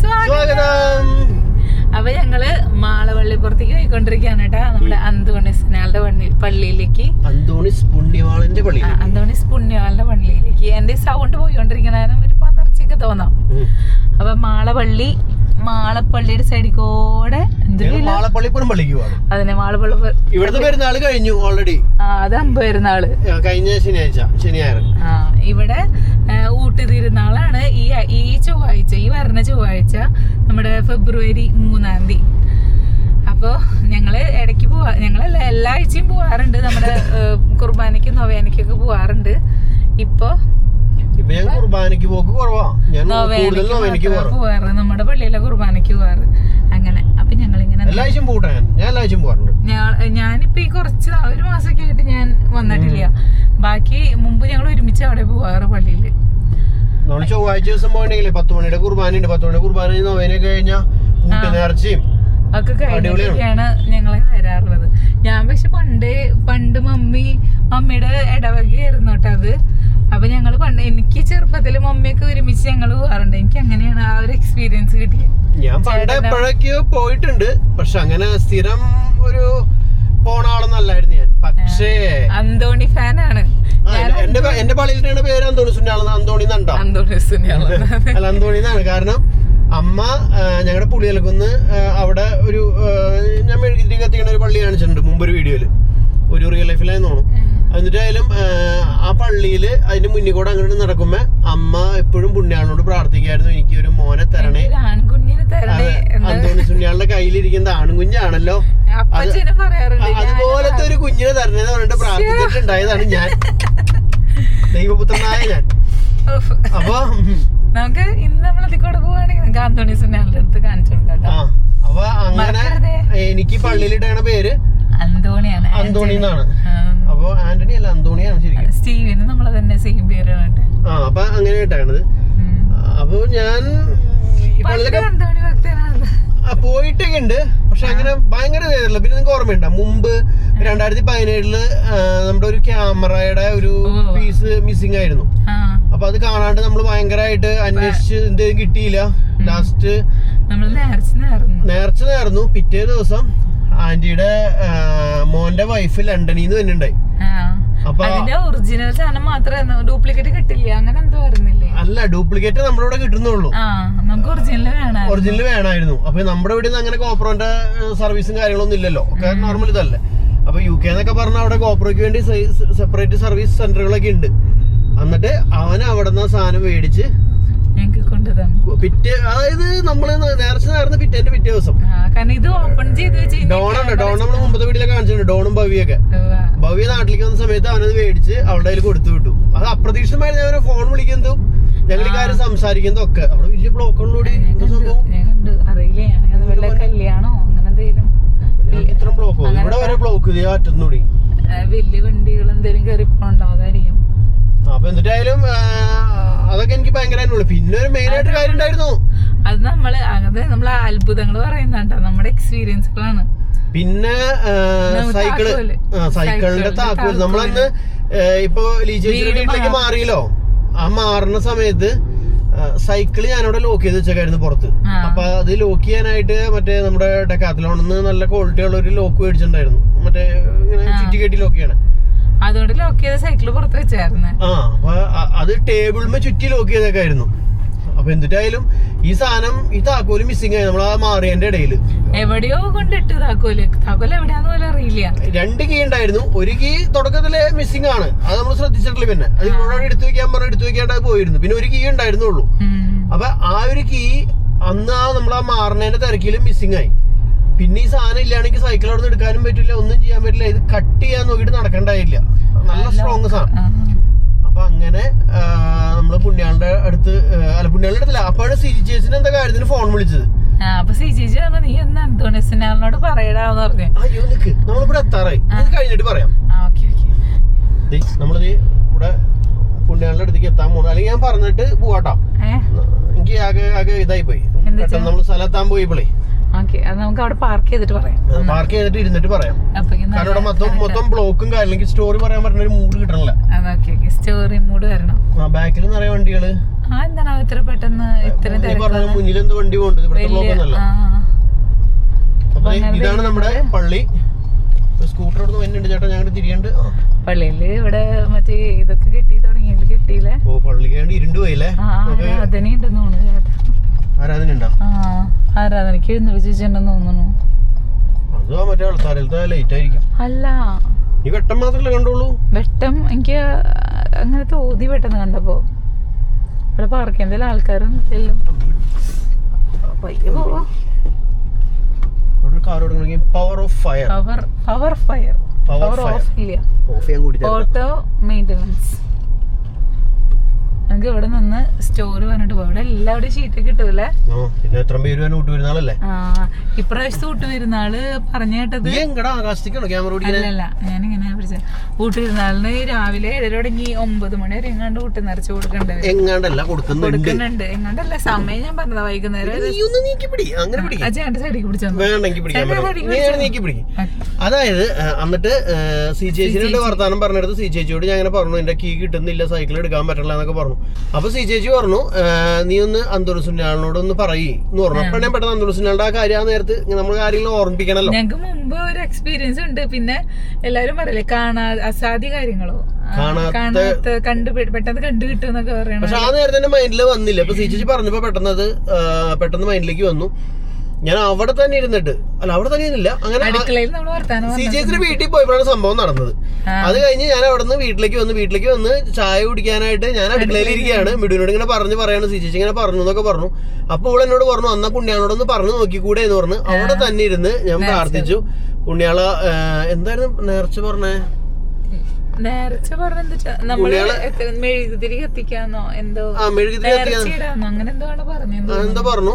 സ്വാഗതം. അപ്പൊ ഞങ്ങൾ മാളവള്ളിപ്പുറത്തേക്ക് പോയിക്കൊണ്ടിരിക്കുകയാണ് കേട്ടാ. നമ്മുടെ അന്തോണിസ് ഞങ്ങളുടെ പള്ളിയിലേക്ക്. അന്തോണിസ് പുണ്യവാളന്റെ പള്ളി അന്തോണിസ് പുണ്യാളുടെ പള്ളിയിലേക്ക്. എന്റെ സൗണ്ട് പോയിക്കൊണ്ടിരിക്കണ ഒരു പതർച്ചയൊക്കെ തോന്നാം. അപ്പൊ മാളപള്ളി മാളപ്പള്ളിയുടെ സൈഡിൽ കൂടെ മാളപ്പള്ളിപ്പുറം പള്ളിക്ക് പോവാണ് അതിനെ മാളപ്പള്ളി ഇവിടുത്തെ പെരുന്നാൾ കഴിഞ്ഞു ഓൾറെഡി ആ അത് അമ്പ പെരുന്നാൾ. കഴിഞ്ഞ ശനിയാഴ്ച ശനിയാഴ്ച ആ, ഊട്ട് തിരുനാളാണ് ഈ ഈ ചൊവ്വാഴ്ച ഈ വരുന്ന ചൊവ്വാഴ്ച നമ്മുടെ ഫെബ്രുവരി മൂന്നാം തീയതി. അപ്പോൾ ഞങ്ങൾ ഇടയ്ക്ക് പോവാ ഞങ്ങളല്ല എല്ലാ ആഴ്ചയും പോവാറുണ്ട്. നമ്മുടെ കുർബാനയ്ക്കും നൊവേനയ്ക്കൊക്കെ പോവാറുണ്ട്. ഇപ്പോൾ കുർബാനയ്ക്ക് പോക്ക് കുറവാ. പോവാറ്. നമ്മുടെ പള്ളിയിലെ കുർബാനയ്ക്ക് പോവാറ്. അങ്ങനെ. അപ്പൊ ഞങ്ങൾ ഇങ്ങനെ ഞാനിപ്പോ ഈ കുറച്ച് ഒരു മാസമൊക്കെ ആയിട്ട് ഞാൻ വന്നിട്ടില്ല. ബാക്കി മുമ്പ് ഞങ്ങൾ ഒരുമിച്ച് അവിടെ പോവാറ് പള്ളിയിൽ. നമ്മൾ ചൊവ്വാഴ്ച ദിവസം പോകണമെങ്കിൽ പത്ത് മണിയുടെ കുർബാന ഉണ്ട് പത്ത് മണിയുടെ കുർബാന നോവേനെ നോവേനൊക്കെ കഴിഞ്ഞാൽ കൂട്ടി നേർച്ചയും ഒക്കെ കഴിഞ്ഞിട്ടൊക്കെയാണ് ഞങ്ങൾ വരാറുള്ളത്. ഞാൻ പക്ഷെ പണ്ട് പണ്ട് മമ്മി മമ്മിയുടെ ഇടവകയായിരുന്നു കേട്ടോ അത്. അപ്പൊ ഞങ്ങൾ പണ്ട് എനിക്ക് ചെറുപ്പത്തിൽ മമ്മിയൊക്കെ ഒരുമിച്ച് ഞങ്ങൾ പോകാറുണ്ട് എനിക്ക് അങ്ങനെയാണ് ആ ഒരു എക്സ്പീരിയൻസ് കിട്ടിയത്. ഞാൻ പണ്ട് എപ്പോഴൊക്കെയോ പോയിട്ടുണ്ട്. പക്ഷെ അങ്ങനെ സ്ഥിരം ഒരു പോണ ആളൊന്നല്ലായിരുന്നു ഞാൻ പക്ഷേ അന്തോണി ഫാനാണ് ആ, എന്റെ എന്റെ പള്ളിയിലാണ് പേര് അന്തോണി സുന്നാളെന്ന് അന്തോണി നണ്ടാ അല്ല അന്തോണി എന്നാണ്. കാരണം അമ്മ ഞങ്ങളുടെ പുളിയലക്കുന്ന് അവിടെ ഒരു ഞാൻ മെഴുകുതിരി കത്തിക്കുന്ന ഒരു പള്ളി കാണിച്ചിട്ടുണ്ട് മുമ്പ് ഒരു വീഡിയോയിൽ ഒരു റിയൽ ലൈഫിലായി തോന്നും എന്നിട്ടായാലും ആ, ആ പള്ളിയിൽ അതിന്റെ മുന്നിൽ കൂടെ അങ്ങോട്ട് നടക്കുമ്പോ അമ്മ എപ്പോഴും പുണ്യാളിനോട് പ്രാർത്ഥിക്കായിരുന്നു. എനിക്ക് ഒരു മോനെ തരണേ. അന്തോണി സുണ്യാളുടെ കയ്യിലിരിക്കുന്ന ആണുകുഞ്ഞാണല്ലോ. അപ്പച്ചനെ പറയാറുണ്ട് അതുപോലത്തെ ഒരു കുഞ്ഞിനെ തരണേന്ന് പറഞ്ഞിട്ട് പ്രാർത്ഥിച്ചിട്ടുണ്ടായതാണ് ഞാൻ. ദൈവപുത്രനായ ഞാൻ. അപ്പൊ? നമുക്ക് ഇന്ന് നമ്മൾ ഇതിക്കൂടെ കൂടെ പോവാണെങ്കിൽ നമുക്ക് അന്തോണി സുനിയാളുടെ അടുത്ത് കാണിച്ചു കൊടുക്കാം അപ്പൊ അങ്ങനെ എനിക്ക് പള്ളിയിലിട്ടേണ പേര് അന്തോണിയാണ് അന്തോണി എന്നാണ്. അപ്പൊ ആന്റണി അല്ല അന്തോണിയാണ് ശരിക്കും. സ്റ്റീവിന് നമ്മൾ തന്നെ സെയിം പേരാണ് ആ അപ്പൊ അങ്ങനെ ഇട്ടാണത്. അപ്പൊ ഞാൻ പോയിട്ടൊക്കെ ഉണ്ട്. പക്ഷെ അങ്ങനെ ഭയങ്കര വേദനയില്ല പിന്നെ നിങ്ങൾക്ക് ഓർമ്മയുണ്ടോ? മുമ്പ് രണ്ടായിരത്തി പതിനേഴിൽ നമ്മുടെ ഒരു ക്യാമറയുടെ ഒരു. പീസ് മിസ്സിംഗ് ആയിരുന്നു. അപ്പൊ അത് കാണാണ്ട് നമ്മൾ ഭയങ്കരമായിട്ട് അന്വേഷിച്ച് എന്തെങ്കിലും കിട്ടിയില്ല. ലാസ്റ്റ് നേർച്ച നേർന്നു. പിറ്റേ ദിവസം ആന്റിയുടെ മോന്റെ വൈഫ് ലണ്ടനിൽ നിന്ന് ആ. അപ്പൊ അതിന്റെ ഒറിജിനൽ സാധനം മാത്രമേ ഡ്യൂപ്ലിക്കേറ്റ് കിട്ടില്ല. അങ്ങനെ എന്തോ വരുന്നില്ലേ? അല്ല ഡ്യൂപ്ലിക്കേറ്റ് നമ്മുടെ ഇവിടെ കിട്ടുന്നുള്ളൂ. നമുക്ക് ഒറിജിനൽ വേണം ഒറിജിനൽ വേണമായിരുന്നു. അപ്പൊ നമ്മുടെ ഇവിടെ നിന്ന് അങ്ങനെ കോപ്പറോന്റെ സർവീസും കാര്യങ്ങളൊന്നും ഇല്ലല്ലോ. ഒക്കെ നോർമൽ ഇതല്ലേ. അപ്പൊ യു കെ എന്നൊക്കെ പറഞ്ഞാൽ അവിടെ ഗോപ്രോയ്ക്ക് വേണ്ടി സെപ്പറേറ്റ് സർവീസ് സെന്ററുകളൊക്കെ ഉണ്ട്. എന്നിട്ട് അവൻ അവിടെ നിന്ന് സാധനം മേടിച്ച് പിറ്റേ അതായത് നമ്മൾ നേർച്ച നേർന്ന് പിറ്റേന്റെ പിറ്റേ ദിവസം. കാരണം ഇത് ഓപ്പൺ ചെയ്ത് ഡോണുണ്ട്. ഡോൺ നമ്മൾ മുമ്പത്തെ വീട്ടിലൊക്കെ കാണിച്ചിട്ടുണ്ട്. ഡോണും ഭവിയൊക്കെ. ഭവ്യ നാട്ടിലേക്ക് വന്ന സമയത്ത് അവനത് മേടിച്ച് അവളുടെ കയ്യിൽ കൊടുത്തു വിട്ടു. അത് അപ്രതീക്ഷിതമായി ഞാൻ ഫോൺ വിളിക്കുന്നതും ഞങ്ങൾ കാര്യം സംസാരിക്കുന്നതും ഒക്കെ. അവിടെ വലിയ ബ്ലോക്കുകളിലൂടെ അറിയില്ല? കല്യാണോ? അങ്ങനെ എന്തെങ്കിലും? ഇത്ര ബ്ലോക്ക് ഇവിടെ വരെ ബ്ലോക്ക് അറ്റത്തുകൂടി വലിയ വണ്ടികൾ എന്തെങ്കിലും കയറിപ്പോണ്ടോ അതായിരിക്കും. അപ്പൊ എന്നിട്ടായാലും അതൊക്കെ എനിക്ക് ഭയങ്കര അനുഭവം പിന്നെ ഒരു മെയിൻ ആയിട്ട് കാര്യം ഉണ്ടായിരുന്നു അത് നമ്മൾ അങ്ങനത്തെ നമ്മളെ അത്ഭുതങ്ങൾ പറയുന്നുണ്ടോ നമ്മുടെ എക്സ്പീരിയൻസുകളാണ് പിന്നെ സൈക്കിൾ സൈക്കിളിന്റെ താക്കോൽ നമ്മളന്ന് ഇപ്പൊ ലീച്ചേച്ചിയുടെ വീട് വീട്ടിലേക്ക് മാറിയല്ലോ. ആ മാറുന്ന സമയത്ത് സൈക്കിൾ ഞാനവിടെ ലോക്ക് ചെയ്ത് വെച്ചേക്കായിരുന്നു പുറത്ത്. അപ്പൊ അത് ലോക്ക് ചെയ്യാനായിട്ട് മറ്റേ നമ്മുടെ ഡെക്കാത്തിലോണിന്ന് നല്ല ക്വാളിറ്റി ഉള്ള ഒരു ലോക്ക് മേടിച്ചിട്ടുണ്ടായിരുന്നു. മറ്റേ ഇങ്ങനെ ചുറ്റി കെട്ടി ലോക്ക് ചെയ്യണേ. അതുകൊണ്ട് ലോക്ക് ചെയ്ത സൈക്കിൾ പുറത്ത് വെച്ചായിരുന്നു. ആ അപ്പൊ അത് ടേബിളിമേ ചുറ്റി ലോക്ക് ചെയ്തേക്കായിരുന്നു. അപ്പൊ എന്തിട്ടായാലും ഈ സാധനം ഈ താക്കോൽ മിസ്സിംഗ് ആയി. നമ്മളാ ആ മാറിയതിന്റെ ഇടയിൽ എവിടെയോ കൊണ്ടിട്ട് താക്കോൽ. താക്കോൽ എവിടെയാന്ന് പോലും അറിയില്ല. രണ്ട് കീ ഉണ്ടായിരുന്നു. ഒരു കീ തുടക്കത്തിൽ മിസ്സിംഗ് ആണ്. അത് നമ്മൾ ശ്രദ്ധിച്ചിട്ടില്ല പിന്നെ. അത് ഇവിടെ എടുത്തു വെക്കാൻ പറഞ്ഞ എടുത്തു വെക്കാണ്ടായി പോയിരുന്നു. പിന്നെ ഒരു കീ ഉണ്ടായിരുന്നുള്ളൂ. അപ്പൊ ആ ഒരു കീ അന്ന് ആ നമ്മൾ ആ മാറുന്നതിന്റെ തിരക്കിലും മിസ്സിംഗ് ആയി. പിന്നെ ഈ സാധനം ഇല്ലാണെങ്കിൽ സൈക്കിൾ അവിടെ നിന്ന് എടുക്കാനും പറ്റില്ല ഒന്നും ചെയ്യാൻ പറ്റില്ല. ഇത് കട്ട് ചെയ്യാൻ നോക്കിയിട്ട് നടക്കണ്ടായില്ല നല്ല സ്ട്രോങ് സാധനം. അപ്പൊ അങ്ങനെ നമ്മൾ പുണ്യാളുടെ അടുത്ത് അല്ല പുണ്യാളുടെ അടുത്തല്ല അപ്പോഴാണ് സിജി ചേച്ചിന് എന്താ കാര്യത്തിന് ഫോൺ വിളിച്ചത്? അപ്പൊ പറഞ്ഞു നീ എന്ന് അന്തോണിസിനോട് പറയടാന്ന് പറഞ്ഞു. അയ്യോ നിക്ക്. നമ്മളിവിടെ എത്താറായി. ഇത് കഴിഞ്ഞിട്ട് പറയാം. നമ്മളിത് ഇവിടെ പുണ്യാളുടെ അടുത്തേക്ക് എത്താൻ പോണു. അല്ലെങ്കിൽ ഞാൻ പറഞ്ഞിട്ട് പോവാട്ടോ. എനിക്ക് ആകെ ആകെ ഇതായി പോയി പെട്ടെന്ന് നമ്മൾ സ്ഥലത്താൻ പോയപ്പോളേ ഓക്കെ നമുക്ക് അവിടെ പാർക്ക് ചെയ്തിട്ട് പറയാം. പാർക്ക് ചെയ്തിട്ട് ഇരുന്നിട്ട് പറയാം. കാരണം ഇവിടെ മൊത്തം മൊത്തം ബ്ലോക്കും കാര്യങ്ങളും സ്റ്റോറി പറയാൻ പറഞ്ഞ ഒരു മൂഡ് കിട്ടണല്ല. സ്റ്റോറി മൂഡ് വരണം. ബാക്കിൽ നിറയെ വണ്ടികൾ. ആ എന്താണ് ഇത്ര പെട്ടെന്ന് ഇത്രയും മുന്നിൽ എന്ത് വണ്ടി പോകുന്നുണ്ട് ഇവിടുത്തെ ബ്ലോക്ക് ഒന്നല്ല അപ്പൊ ഇതാണ് നമ്മുടെ പള്ളി. സ്കൂട്ടർ അവിടെ വന്നിട്ടുണ്ട് ചേട്ടാ. ഞങ്ങൾ തിരിയണ്ട്. പള്ളിയിൽ ഇവിടെ മറ്റേ ഇതൊക്കെ കെട്ടി തുടങ്ങിയില്ല? കെട്ടിയില്ലേ? ഓ പള്ളി ഇരുണ്ട് പോയില്ലേ? ആരാധന ഉണ്ടെന്ന് തോന്നുന്നു ആരാധന ഉണ്ടോ ആ ആരാധനയ്ക്ക് എഴുന്നള്ളിച്ചിട്ടുണ്ടെന്ന് തോന്നുന്നു. അതോ മറ്റേ ആൾക്കാരത്തെ ലേറ്റ് ആയിരിക്കും. അല്ല. നീ വെട്ടം മാത്രമല്ലേ കണ്ടുള്ളൂ? വെട്ടം എനിക്ക് അങ്ങനെ തോതി പെട്ടെന്ന് കണ്ടപ്പോ. ഇവിടെ പാർക്ക് എന്തെങ്കിലും ആൾക്കാരും ഇല്ലല്ലോ. പയ്യെ പോവാ. Power off fire power power fire power off ഇല്ല. ഓഫ് ചെയ്യാൻ കൂടി. ഓട്ടോ മെയിന്റനൻസ് നമുക്ക് ഇവിടെ നിന്ന് സ്റ്റോർ പറഞ്ഞിട്ട് പോകാം ഇവിടെ എല്ലാവരുടെയും ഷീറ്റ് കിട്ടൂലേ ഇപ്രാവശ്യത്തെ ഊട്ടുപെരുന്നാൾ പറഞ്ഞ കേട്ടത്? അല്ലല്ല ഞാനിങ്ങനെ വിളിച്ച. ഊട്ട് വരുന്നാളിന് രാവിലെ ഏഴര തുടങ്ങി ഒമ്പത് മണി വരെ എങ്ങാണ്ട് ഊട്ട് നിറച്ച് കൊടുക്കണ്ടേ? എങ്ങാണ്ടല്ല കൊടുക്കുന്നുണ്ട്. എങ്ങാണ്ടല്ല സമയം ഞാൻ പറഞ്ഞതാ വൈകുന്നേരം ചേട്ടൻ സൈഡിൽ പിടിച്ചു അതായത് എന്നിട്ട് സി സി ചേച്ചിയുടെ വർത്താനം പറഞ്ഞെടുത്ത് സി ചേച്ചിയോട് ഞാൻ അങ്ങനെ പറഞ്ഞു എന്റെ കീ കിട്ടുന്നില്ല സൈക്കിൾ എടുക്കാൻ പറ്റില്ല എന്നൊക്കെ പറഞ്ഞു. അപ്പൊ സി ചേച്ചി പറഞ്ഞു നീ ഒന്ന് അന്തോണി സുനിയാളിനോട് ഒന്ന് പറയ്. എന്ന് പറഞ്ഞു. ഞാൻ പെട്ടെന്ന് അന്തോണി സുനിയാളുടെ ആ കാര്യം ആ നേരത്ത് നമ്മൾ കാര്യങ്ങൾ ഓർമ്മിപ്പിക്കണല്ലോ. ഞങ്ങൾക്ക് മുമ്പ് ഒരു എക്സ്പീരിയൻസ് ഉണ്ട്. പിന്നെ എല്ലാരും പറയല്ലേ കാണാ അസാധ്യ കാര്യങ്ങളോ? കാണാത്ത- കണ്ടു പെട്ടെന്ന് കണ്ടു കിട്ടും എന്നൊക്കെ പറയണ പക്ഷെ ആ നേരത്തെ മൈൻഡിൽ വന്നില്ല. അപ്പൊ സി ചേച്ചി പറഞ്ഞപ്പോ പെട്ടെന്ന് അത് പെട്ടെന്ന് മൈൻഡിലേക്ക് വന്നു. ഞാൻ അവിടെ തന്നെ ഇരുന്നിട്ട്. അല്ല അവിടെ തന്നെ ഇരുന്നില്ല. അങ്ങനെ സി ജി ചേച്ചിയുടെ വീട്ടിൽ പോയപ്പോഴാണ് സംഭവം നടന്നത്. അത് കഴിഞ്ഞ് ഞാൻ അവിടെ നിന്ന് വീട്ടിലേക്ക് വന്ന് വീട്ടിലേക്ക് വന്ന് ചായ കുടിക്കാനായിട്ട് ഞാൻ അടുക്കളയിൽ ഇരിക്കുകയാണ്. മിടുവിനോട് ഇങ്ങനെ പറഞ്ഞ് പറയാണ് സി ജി എസ് ഇങ്ങനെ പറഞ്ഞു എന്നൊക്കെ പറഞ്ഞു. അപ്പോൾ ഇവിടെ എന്നോട് പറഞ്ഞു അന്ന പുണ്യാളോടൊന്ന് പറഞ്ഞു നോക്കിക്കൂടെ എന്ന് പറഞ്ഞു. അവിടെ തന്നെ ഇരുന്ന് ഞാൻ പ്രാർത്ഥിച്ചു. പുണ്യാള എന്തായിരുന്നു നേർച്ച പറഞ്ഞേ? നേർച്ച പറഞ്ഞെന്താ നമ്മൾ മെഴുകുതിരി കത്തിക്കാന്നോ എന്തോ അങ്ങനെ ആ, എന്താ പറഞ്ഞു.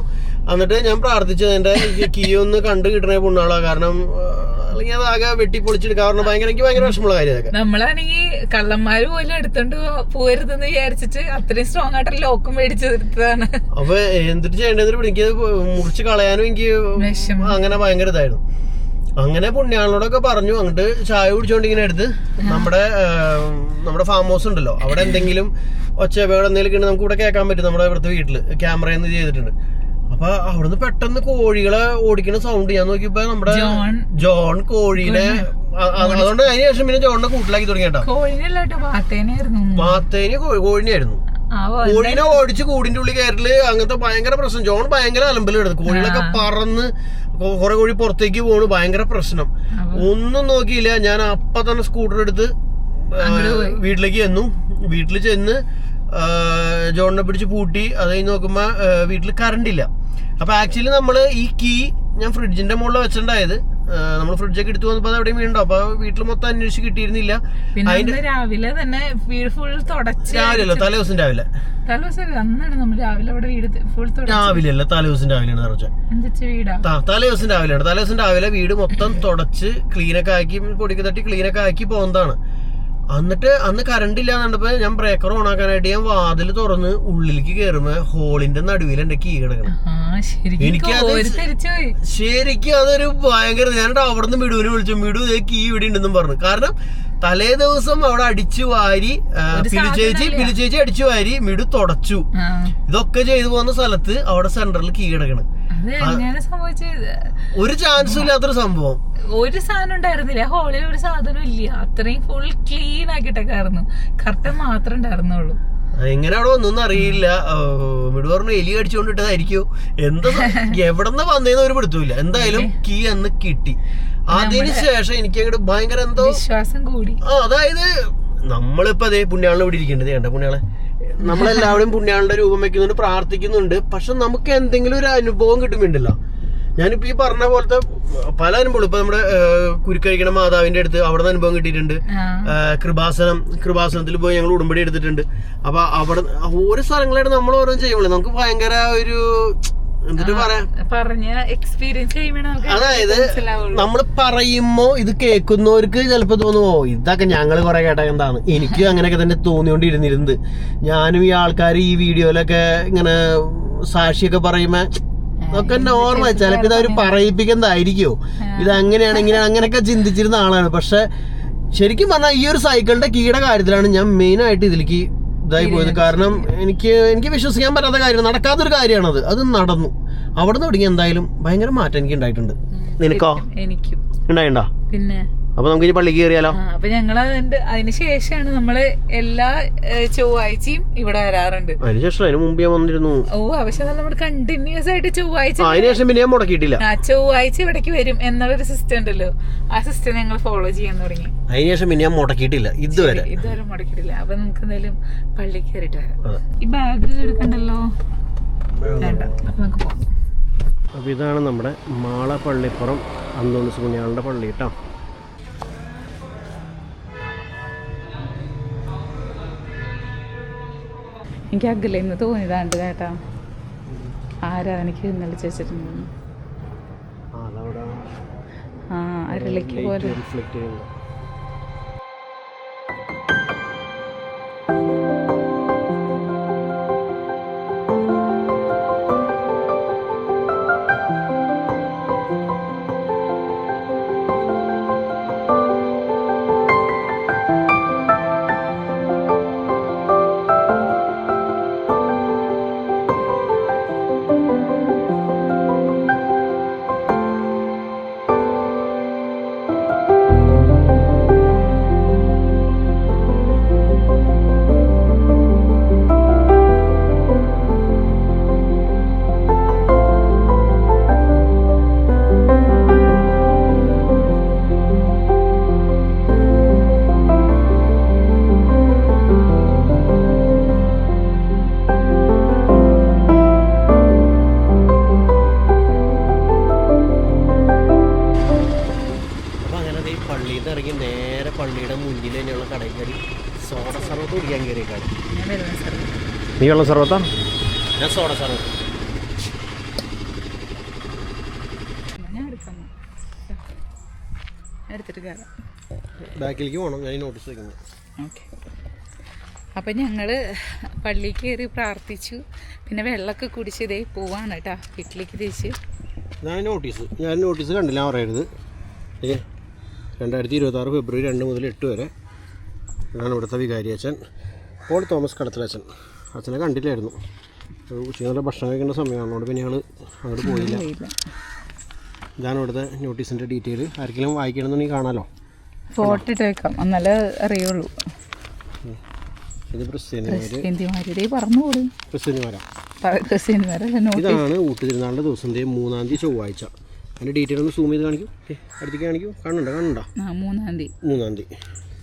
എന്നിട്ട് ഞാൻ പ്രാർത്ഥിച്ചു എന്റെ കീ ഒന്ന് കണ്ടു കിട്ടണേ പൊണ്ണാളാ. കാരണം അല്ലെങ്കിൽ അത് ആകെ വെട്ടിപ്പൊളിച്ചെടുക്കുക കാരണം ഭയങ്കര എനിക്ക് ഭയങ്കര വിഷമമുള്ള കാര്യമൊക്കെ നമ്മളാണെങ്കിൽ കള്ളന്മാര് പോലും എടുത്തോണ്ട് പോരുതെന്ന് വിചാരിച്ചിട്ട് അത്രയും സ്ട്രോങ് ആയിട്ട് ലോക്കും മേടിച്ചെടുത്തതാണ്. അപ്പൊ എന്തിട്ട് ചെയ്യേണ്ടത് എനിക്ക് മുറിച്ച് കളയാനും എനിക്ക് അങ്ങനെ ഭയങ്കര ഇതായിരുന്നു. അങ്ങനെ പുണ്യാളിനോടൊക്കെ പറഞ്ഞു. അങ്ങോട്ട് ചായ കുടിച്ചോണ്ട് ഇങ്ങനെ എടുത്ത് നമ്മുടെ നമ്മുടെ ഫാം ഹൗസ് ഉണ്ടല്ലോ. അവിടെ എന്തെങ്കിലും ഒച്ചയപകടം എന്തെങ്കിലും നമുക്ക് ഇവിടെ കേൾക്കാൻ പറ്റും. നമ്മുടെ ഇവിടുത്തെ വീട്ടിൽ ക്യാമറയിൽ നിന്ന് ചെയ്തിട്ടുണ്ട്. അപ്പൊ അവിടുന്ന് പെട്ടെന്ന് കോഴികളെ ഓടിക്കുന്ന സൗണ്ട് ഞാൻ നോക്കിയപ്പോ നമ്മുടെ ജോൺ. കോഴീനെ അതുകൊണ്ട് അതിന് ശേഷം പിന്നെ ജോണിനെ കൂട്ടിലാക്കി തുടങ്ങി മാത്തേന് കോഴിനെയായിരുന്നു. കോഴീനെ ഓടിച്ച് കൂടിന്റെ ഉള്ളിൽ കയറൽ അങ്ങനത്തെ ഭയങ്കര പ്രശ്നം. ജോൺ ഭയങ്കര അലമ്പലെടുത്തു കോഴികളൊക്കെ പറന്ന് കുറെ കോഴി പുറത്തേക്ക് പോണു. ഭയങ്കര പ്രശ്നം. ഒന്നും നോക്കിയില്ല. ഞാൻ അപ്പൊ തന്നെ സ്കൂട്ടർ എടുത്ത് വീട്ടിലേക്ക് ചെന്നു. വീട്ടിൽ ചെന്ന് ജോണിനെ പിടിച്ച് പൂട്ടി. അത് കഴിഞ്ഞ് നോക്കുമ്പോ വീട്ടിൽ കറണ്ട് ഇല്ല. അപ്പൊ ആക്ച്വലി നമ്മൾ ഈ കീ ഞാൻ ഫ്രിഡ്ജിന്റെ മുകളിൽ വെച്ചിട്ടുണ്ടായത് നമ്മൾ ഫ്രിഡ്ജൊക്കെ എടുത്തു വന്നപ്പോ അത് എവിടെയും വീണ്ടോ അപ്പൊ വീട്ടിൽ മൊത്തം അന്വേഷിച്ച് കിട്ടിയിരുന്നില്ല. പിന്നെ രാവിലെ തന്നെ വീട് ഫുൾ തുടച്ച് രാവിലെ അല്ല തലേ ദിവസം രാവിലെ. തലേദിവസം രാവിലെ അവിടെ വീട് ഫുൾ തുടച്ച്. രാവിലെ അല്ല തലേ ദിവസം രാവിലെയാണ് നിറച്ച തലേ ദിവസം രാവിലെയാണ്. തലേ ദിവസം രാവിലെ വീട് മൊത്തം തുടച്ച് ക്ലീനൊക്കെ ആക്കി പൊടിക്ക് തട്ടി ക്ലീനൊക്കെ ആക്കി പോകുന്നതാണ് എന്നിട്ട് അന്ന് കറണ്ട് ഇല്ല എന്നുണ്ടപ്പോ ഞാൻ ബ്രേക്കർ ഓൺ ആക്കാനായിട്ട് ഞാൻ വാതിൽ തുറന്ന് ഉള്ളിലേക്ക് കയറുമ്പോ ഹോളിന്റെ നടുവിൽ എന്റെ കീ കിടക്കണം ആ ശരിക്കും അതൊരു ഭയങ്കര ഞാൻ അവിടെ നിന്ന് മിടുവിനെ വിളിച്ചു. മിടു കീ ഇവിടെ ഉണ്ടെന്നും പറഞ്ഞു. കാരണം തലേ ദിവസം അവിടെ അടിച്ചു വാരി പിലിച്ചേച്ചി പിലിച്ചേച്ചി ചേച്ചി അടിച്ചു വാരി മിടു തുടച്ചു. ഇതൊക്കെ ചെയ്തു പോകുന്ന സ്ഥലത്ത് അവിടെ സെന്ററിൽ കീ കിടക്കണം. ഒരു ചാൻസും ഇല്ലാത്തൊരു സംഭവം. ഒരു സാധനം ഉണ്ടായിരുന്നില്ല. ഹോളിൽ ഒരു സാധനം ഇല്ല. അത്രയും ഫുൾ ക്ലീൻ ആക്കിയിട്ടൊക്കെ ആയിരുന്നു കറക്റ്റ് മാത്രം ഉണ്ടായിരുന്നുള്ളൂ എങ്ങനെ അവിടെ ഒന്നും അറിയില്ല. മിടു പറഞ്ഞു എലി അടിച്ചുകൊണ്ടിട്ടതായിരിക്കും എന്താ എവിടെന്ന് വന്നേന്ന് ഒരു പിടുത്തൂല എന്തായാലും കീ അന്ന് കിട്ടി. അതിന് ശേഷം എനിക്ക് അങ്ങോട്ട് ഭയങ്കര എന്തോ വിശ്വാസം കൂടി. അതായത് നമ്മളിപ്പോ അതേ പുണ്യാളിനെ ഇവിടെ ഇരിക്കേണ്ടത് കണ്ട പുണ്യാളെ? നമ്മളെല്ലാവരും പുണ്യാളുടെ രൂപം വെക്കുന്നുണ്ട് പ്രാർത്ഥിക്കുന്നുണ്ട്. പക്ഷെ നമുക്ക് എന്തെങ്കിലും ഒരു അനുഭവം കിട്ടുന്നുണ്ടല്ലോ. ഞാനിപ്പോ ഈ പറഞ്ഞ പോലത്തെ പല അനുഭവം ഇപ്പൊ നമ്മുടെ കുരുക്കഴിക്കണ മാതാവിന്റെ അടുത്ത് അവിടെ നിന്ന് അനുഭവം കിട്ടിയിട്ടുണ്ട്. കൃപാസനം കൃപാസനത്തിൽ പോയി ഞങ്ങൾ ഉടമ്പടി എടുത്തിട്ടുണ്ട്. അപ്പൊ അവിടെ ഓരോ സ്ഥലങ്ങളായിട്ട് നമ്മൾ ഓരോ ചെയ്യുമ്പോൾ നമുക്ക് ഭയങ്കര ഒരു എന്നിട്ട് പറയാ. പറഞ്ഞ എക്സ്പീരിയൻസ് അതായത് നമ്മൾ പറയുമ്പോ ഇത് കേൾക്കുന്നവർക്ക് ചിലപ്പോ തോന്നുമോ ഇതൊക്കെ ഞങ്ങൾ കുറെ കേട്ട എനിക്ക് എനിക്കും അങ്ങനെയൊക്കെ തന്നെ തോന്നിക്കൊണ്ടിരുന്നിരുന്നത്. ഞാനും ഈ ആൾക്കാർ ഈ വീഡിയോയിലൊക്കെ ഇങ്ങനെ സാക്ഷിയൊക്കെ പറയുമ്പോ ഒക്കെ നോർമൽ ചിലപ്പോ ഇത് അവർ പറയിപ്പിക്കുന്നതായിരിക്കോ? ഇത് അങ്ങനെയാണ് ഇങ്ങനെയാണ് അങ്ങനെയൊക്കെ ചിന്തിച്ചിരുന്ന ആളാണ്. പക്ഷെ ശരിക്കും പറഞ്ഞാൽ ഈ ഒരു സൈക്കിളിന്റെ കീടെ കാര്യത്തിലാണ് ഞാൻ മെയിനായിട്ട് ഇതിലേക്ക് ഇതായി പോയത്. കാരണം എനിക്ക് എനിക്ക് വിശ്വസിക്കാൻ പറ്റാത്ത കാര്യം നടക്കാത്തൊരു കാര്യമാണത്. അത് നടന്നു. അവിടെ നിന്ന് തുടങ്ങി എന്തായാലും ഭയങ്കര മാറ്റം എനിക്ക് ഉണ്ടായിട്ടുണ്ട് നിനക്കോ? എനിക്കും. ഉണ്ടായിണ്ടോ? പിന്നെ? അപ്പൊ നമുക്ക് ഇനി പള്ളിക്ക് കയറിയാലോ അപ്പൊ ഞങ്ങൾ അതിന്റെ അതിന് ശേഷമാണ് നമ്മൾ എല്ലാ ചൊവ്വാഴ്ചയും ഇവിടെ വരാറുണ്ട്. അതിനുശേഷം അതിന് മുമ്പ് ഞാൻ വന്നിരുന്നു. ഓ പക്ഷെ നമ്മൾ കണ്ടിന്യൂസ് ആയിട്ട് ചൊവ്വാഴ്ച അതിനുശേഷം പിന്നെ ഞാൻ മുടക്കിയിട്ടില്ല. ആ ചൊവ്വാഴ്ച ഇവിടേക്ക് വരും എന്നുള്ളൊരു സിസ്റ്റം ഉണ്ടല്ലോ. ആ സിസ്റ്റം ഞങ്ങൾ ഫോളോ ചെയ്യാൻ തുടങ്ങി. അതിനുശേഷം പിന്നെ ഞാൻ മുടക്കിയിട്ടില്ല. ഇതുവരെ. ഇതുവരെ മുടക്കിയിട്ടില്ല. അപ്പൊ നമുക്ക് എന്തായാലും പള്ളിക്ക് കയറിയിട്ട് വരാം. ഈ ബാഗ് എടുക്കണ്ടല്ലോ? വേണ്ട. നമുക്ക് പോവാം. അപ്പൊ ഇതാണ് നമ്മുടെ മാള പള്ളിപ്പുറം അന്തോണിസ് പുണ്യാളുടെ പള്ളി കേട്ടോ. എനിക്ക് അകലെന്ന് തോന്നിയതാണ്ട് കേട്ടാ. എനിക്ക് ഇന്നലെ ചേച്ചിട്ടുണ്ട് ആ അരളിക്ക് പോലെ. റിഫ്ലക്റ്റ് ചെയ്യുന്നത് ഇറങ്ങി നേരെ പള്ളിയുടെ മുന്നിൽ തന്നെയുള്ള കടയിൽ കയറി സോഡ സർവത്ത് കുടിക്കാൻ കയറിയേക്കാണ്. നീ വെള്ളം സർവത്താ? ഞാൻ സോഡ സർവത്ത്. ബാക്കിലേക്ക് പോകണം ഞാൻ നോട്ടീസ് വയ്ക്കുന്നത് ഓക്കെ അപ്പം ഞങ്ങൾ പള്ളിയിൽ കയറി പ്രാർത്ഥിച്ചു. പിന്നെ വെള്ളമൊക്കെ കുടിച്ച് ഇതേ പോവാണ് കേട്ടോ. വീട്ടിലേക്ക് തിരിച്ച്. ഞാൻ നോട്ടീസ് ഞാൻ നോട്ടീസ് കണ്ടില്ല ഞാൻ പറയരുത്. ഏ? രണ്ടായിരത്തി ഇരുപത്തി ആറ് ഫെബ്രുവരി രണ്ട് മുതൽ എട്ട് വരെ ഇതാണ് ഇവിടുത്തെ വികാരി അച്ഛൻ. പോൾ തോമസ് കടത്തിലച്ഛൻ. അച്ഛനെ കണ്ടില്ലായിരുന്നു. ഉച്ചയ്ക്ക് നല്ല ഭക്ഷണം കഴിക്കേണ്ട സമയമാണ്. അതുകൊണ്ട് പിന്നെ ഞങ്ങൾ അങ്ങോട്ട് പോയില്ല. ഇതാണ് ഇവിടുത്തെ നോട്ടീസിന്റെ ഡീറ്റെയിൽ ആർക്കെങ്കിലും വായിക്കണമെന്നുണ്ടെങ്കിൽ കാണാമല്ലോ ഫോട്ടോ ഇട്ട് വെക്കാം എന്നാലേ അറിയുള്ളൂ ഇത് ക്രിസ്ത്യാനിമാർ ക്രിസ്ത്യന്തിമാർ ഇതേ പറഞ്ഞു കൂടും ക്രിസ്ത്യാനിമാരാണ് ക്രിസ്ത്യന്തിമാരല്ല നോട്ട് ഇതാണ് ഊട്ടുതിരുന്നാളിന്റെ ദിവസം മൂന്നാം തീയതി ചൊവ്വാഴ്ച. അതിന്റെ ഡീറ്റെയിൽ ഒന്ന് സൂം ചെയ്ത് കാണിക്കൂ. അടുത്തേക്ക് കാണിക്കൂ. കാണുന്നുണ്ടോ? കാണുന്നുണ്ടോ? മൂന്നാം തീയതി. മൂന്നാം തീയതി.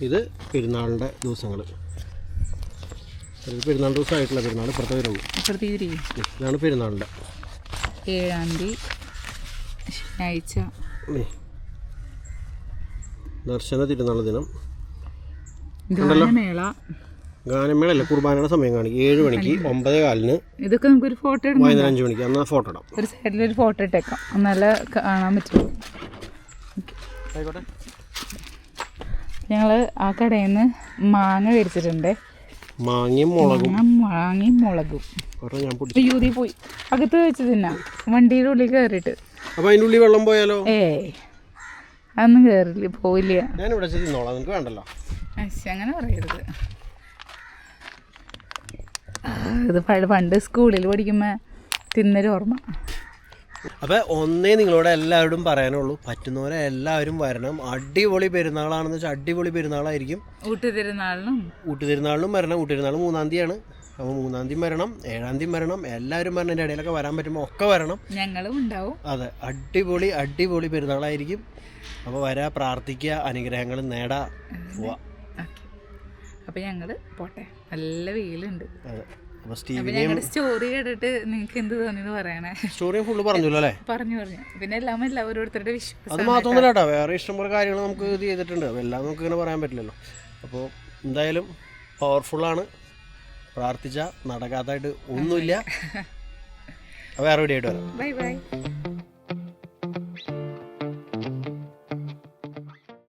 ഇത് പെരുന്നാളിന്റെ ദിവസങ്ങൾ പെരുന്നാൾ ദിവസമായിട്ടുള്ള പെരുന്നാൾ ഇപ്പുറത്തെ വരുള്ളൂ ഇതാണ് പെരുന്നാളിന്റെ. ഏഴാം തീയതി ശനിയാഴ്ച. ദർശന തിരുനാൾ ദിനം. ഗാനമേള. ഗാനമേളല്ല കുർബാനയുടെ സമയം കാണിക്കും. ഏഴ് മണിക്ക് ഒമ്പത് കാലിന് ഇതൊക്കെ നമുക്ക് ഒരു ഫോട്ടോ ഇടാം വൈകുന്നേരം അഞ്ച് മണിക്ക്. എന്നാൽ ഫോട്ടോ ഇടാം. ഒരു സൈഡിൽ ഒരു ഫോട്ടോ ഇട്ടേക്കാം. നല്ല കാണാൻ പറ്റുള്ളൂ. ആയിക്കോട്ടെ. ഞങ്ങൾ ആ കടയിൽ നിന്ന് മാങ്ങ മേടിച്ചിട്ടുണ്ട്. മാങ്ങയും മുളകും. മാങ്ങയും മുളകും. യൂതി പോയി. അകത്ത് വെച്ച് തിന്നാ വണ്ടിയുടെ ഉള്ളിൽ കയറിയിട്ട് അപ്പോൾ അതിന്റെ ഉള്ളിൽ വെള്ളം പോയാലോ? ഏ. അതൊന്നും കയറില്ല പോയില്ല ഞാൻ ഇവിടെ വെച്ച് തിന്നോളാം. നിങ്ങൾക്ക് വേണ്ടല്ലോ. അങ്ങനെ പറയരുത്. ഇത് പണ്ട് സ്കൂളിൽ പഠിക്കുമ്പോൾ തിന്നൊരു ഓർമ്മ. അപ്പോൾ ഒന്നേ നിങ്ങളോട് എല്ലാവരോടും പറയാനുള്ളൂ. പറ്റുന്നവരെ എല്ലാവരും വരണം. അടിപൊളി പെരുന്നാളാണെന്ന് വെച്ചാൽ അടിപൊളി പെരുന്നാളായിരിക്കും. ഊട്ടുതിരുന്നാളിനും. ഊട്ടുതിരുന്നാളിനും വരണം. ഊട്ടുതിരുന്നാൾ മൂന്നാം തീയതിയാണ്. അപ്പോൾ മൂന്നാം തീയതി വരണം. ഏഴാം തീയതി വരണം. എല്ലാവരും വരണം. എന്റെ ഇടയിലൊക്കെ വരാൻ പറ്റുമ്പോൾ ഒക്കെ വരണം. ഞങ്ങളും ഉണ്ടാവും. അതെ. അടിപൊളി അടിപൊളി പെരുന്നാളായിരിക്കും. അപ്പോൾ വരാ പ്രാർത്ഥിക്കുക അനുഗ്രഹങ്ങൾ നേടാ. പോവാ അപ്പോൾ ഞങ്ങൾ പോട്ടെ. നല്ല വെയിലുണ്ട്. അതെ. അപ്പോൾ അപ്പം സ്റ്റീവിനെയും സ്റ്റോറി കേട്ടിട്ട് നിങ്ങൾക്ക് എന്ത് തോന്നിയെന്ന് പറയണേ? സ്റ്റോറിയും ഫുള്ള് പറഞ്ഞല്ലോ അല്ലേ? പറഞ്ഞു പറഞ്ഞു. പിന്നെ എല്ലാം എല്ലാം ഓരോരുത്തരുടെ അത് മാത്രമൊന്നുമല്ല കേട്ടോ. വേറെ ഇഷ്ടംപോലെ കാര്യങ്ങൾ നമുക്ക് ഇത് ചെയ്തിട്ടുണ്ട്. എല്ലാം നമുക്ക് ഇങ്ങനെ പറയാൻ പറ്റില്ലല്ലോ. അപ്പോൾ എന്തായാലും പവർഫുള്ളാണ് പ്രാർത്ഥിച്ച നടക്കാത്തതായിട്ട് ഒന്നുമില്ല. വേറെ എവിടെയായിട്ട് വരാം. Bye bye